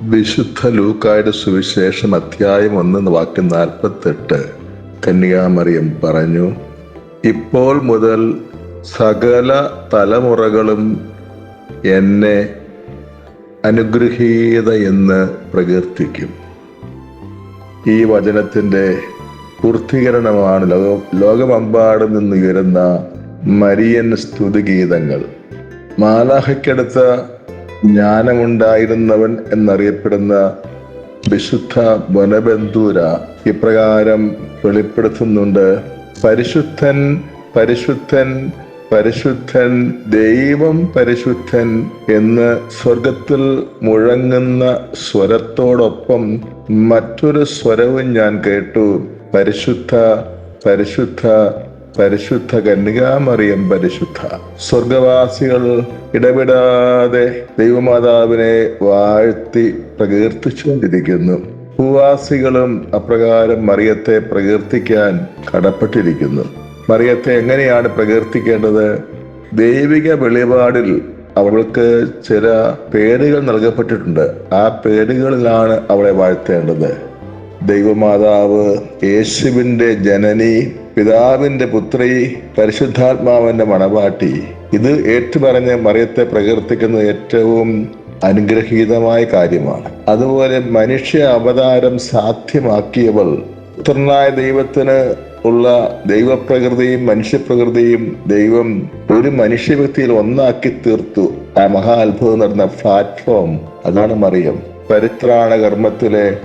വിശുദ്ധ ലൂക്കായുടെ സുവിശേഷം അധ്യായം ഒന്ന് വാക്യം നാൽപ്പത്തെട്ട് കന്യാമറിയം പറഞ്ഞു ഇപ്പോൾ മുതൽ സകല തലമുറകളും എന്നെ അനുഗ്രഹീത എന്ന് പ്രകീർത്തിക്കും. ഈ വചനത്തിന്റെ പൂർത്തീകരണമാണ് ലോക ലോകമെമ്പാടും നിന്നുയരുന്ന മരിയൻ സ്തുതിഗീതങ്ങൾ. മാലാഹയ്ക്കടുത്ത ജ്ഞാനമുണ്ടായിരുന്നവൻ എന്നറിയപ്പെടുന്ന വിശുദ്ധ വനബന്ധൂര ഇപ്രകാരം വെളിപ്പെടുത്തുന്നുണ്ട്. പരിശുദ്ധൻ പരിശുദ്ധൻ പരിശുദ്ധൻ ദൈവം പരിശുദ്ധൻ എന്ന് സ്വർഗത്തിൽ മുഴങ്ങുന്ന സ്വരത്തോടൊപ്പം മറ്റൊരു സ്വരവും ഞാൻ കേട്ടു. പരിശുദ്ധ പരിശുദ്ധ പരിശുദ്ധ കന്യകാമറിയം പരിശുദ്ധ. സ്വർഗവാസികൾ ഇടപെടാതെ ദൈവമാതാവിനെ വാഴ്ത്തി പ്രകീർത്തിച്ചുകൊണ്ടിരിക്കുന്നു. ഭൂവാസികളും അപ്രകാരം മറിയത്തെ പ്രകീർത്തിക്കാൻ കടപ്പെട്ടിരിക്കുന്നു. മറിയത്തെ എങ്ങനെയാണ് പ്രകീർത്തിക്കേണ്ടത്? ദൈവിക വെളിപാടിൽ അവൾക്ക് ചില പേരുകൾ നൽകപ്പെട്ടിട്ടുണ്ട്. ആ പേരുകളിലാണ് അവളെ വാഴ്ത്തേണ്ടത്. ദൈവമാതാവ് യേശുവിന്റെ ജനനി പിതാവിന്റെ പുത്രി പരിശുദ്ധാത്മാവിന്റെ മണവാട്ടി. ഇത് ഏറ്റുപറഞ്ഞ് മറിയത്തെ പ്രകീർത്തിക്കുന്ന ഏറ്റവും അനുഗ്രഹീതമായ കാര്യമാണ്. അതുപോലെ മനുഷ്യ അവതാരം സാധ്യമാക്കിയവൾ പുത്രനായ ദൈവത്തിന് ഉള്ള ദൈവപ്രകൃതിയും മനുഷ്യപ്രകൃതിയും ദൈവം ഒരു മനുഷ്യ വ്യക്തിയിൽ ഒന്നാക്കി തീർത്തു. ആ മഹാ അത്ഭുതം നടന്ന പ്ലാറ്റ്ഫോം അതാണ് മറിയം. പരിത്രാണ കർമ്മത്തിലെ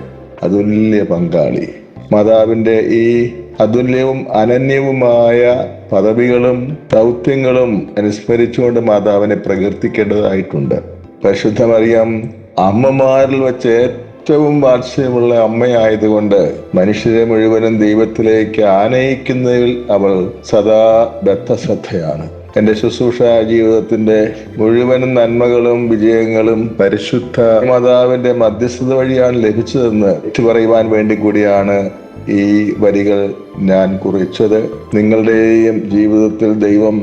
അതുല്യ പങ്കാളി. മാതാവിന്റെ ഈ അതുല്യവും അനന്യവുമായ പദവികളും ദൗത്യങ്ങളും അനുസ്മരിച്ചുകൊണ്ട് മാതാവിനെ പ്രകീർത്തിക്കേണ്ടതായിട്ടുണ്ട്. പരിശുദ്ധമറിയാം അമ്മമാരിൽ വെച്ച് ഏറ്റവും വാത്സ്യമുള്ള അമ്മയായതുകൊണ്ട് മനുഷ്യരെ മുഴുവനും ദൈവത്തിലേക്ക് ആനയിക്കുന്നതിൽ അവൾ സദാ ബദ്ധശ്രദ്ധയാണ്. എന്റെ ശുശ്രൂഷ ജീവിതത്തിന്റെ മുഴുവൻ നന്മകളും വിജയങ്ങളും പരിശുദ്ധ മാതാവിന്റെ മധ്യസ്ഥത വഴിയാണ് ലഭിച്ചതെന്ന് പറയുവാൻ വേണ്ടി കൂടിയാണ് ഈ വരികൾ ഞാൻ കുറിച്ചത്. നിങ്ങളുടെയും ജീവിതത്തിൽ ദൈവം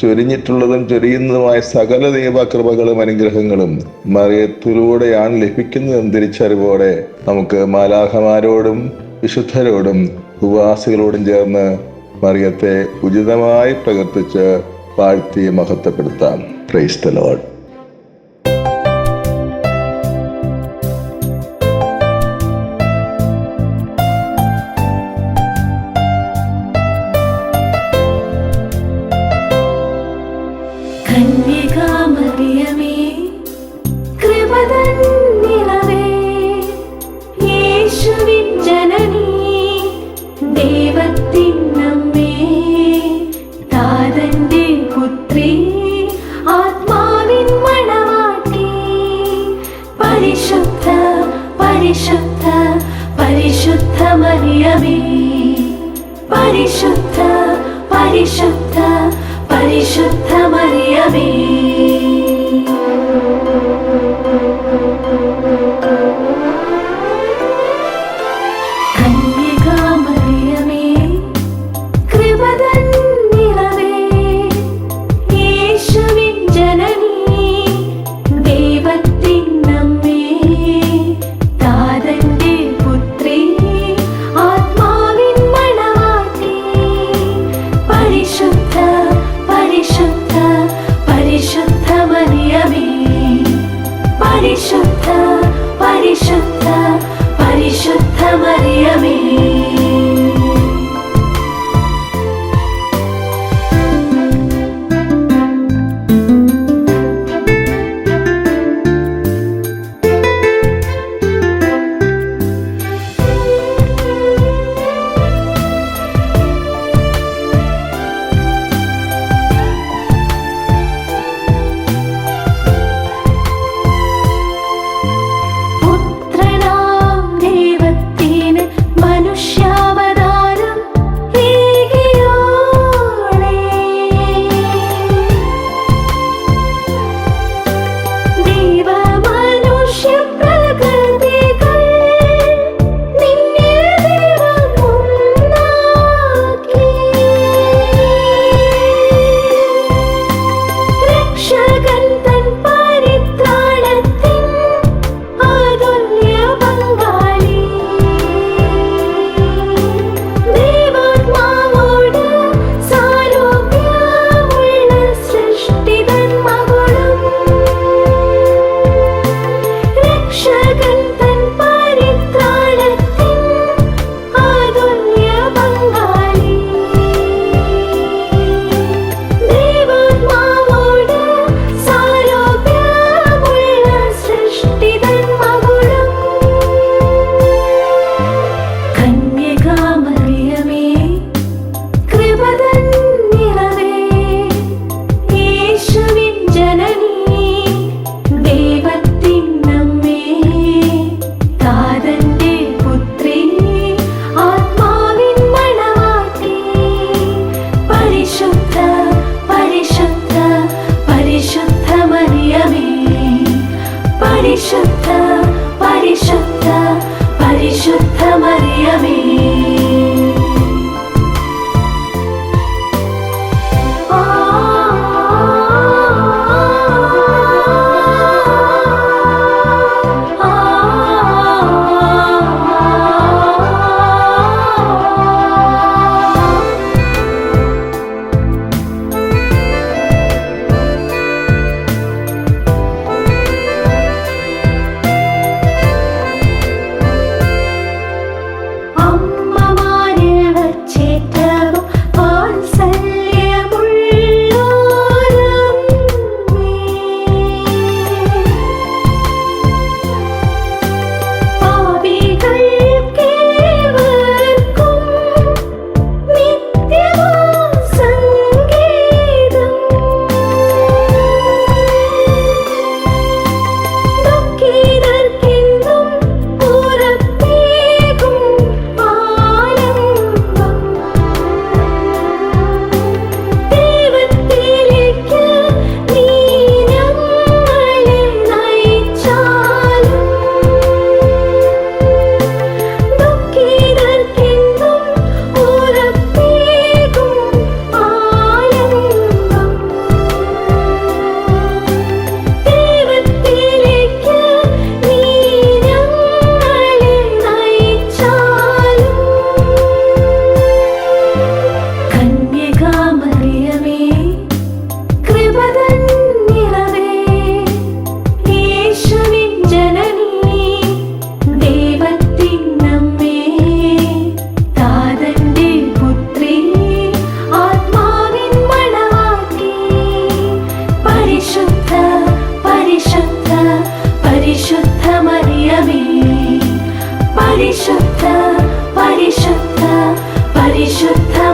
ചൊരിഞ്ഞിട്ടുള്ളതും ചൊരിയുന്നതുമായ സകല ദൈവകൃപകളും അനുഗ്രഹങ്ങളും മറിയത്തിലൂടെയാണ് ലഭിക്കുന്നതെന്ന് തിരിച്ചറിവോടെ നമുക്ക് മാലാഹമാരോടും വിശുദ്ധരോടും ഉപവാസികളോടും ചേർന്ന് മറിയത്തെ ഉചിതമായി പ്രകർത്തിച്ച് வாழ்த்தியை மகத்தப்படுத்தாம் பிரைஸ் த പരിശുദ്ധ പരിശുദ്ധ പരിശുദ്ധ മറിയമേ. പരിശുദ്ധ പരിശുദ്ധ പരിശുദ്ധ മറിയമേ. പരിശുദ്ധ പരിശുദ്ധ പരിശുദ്ധ.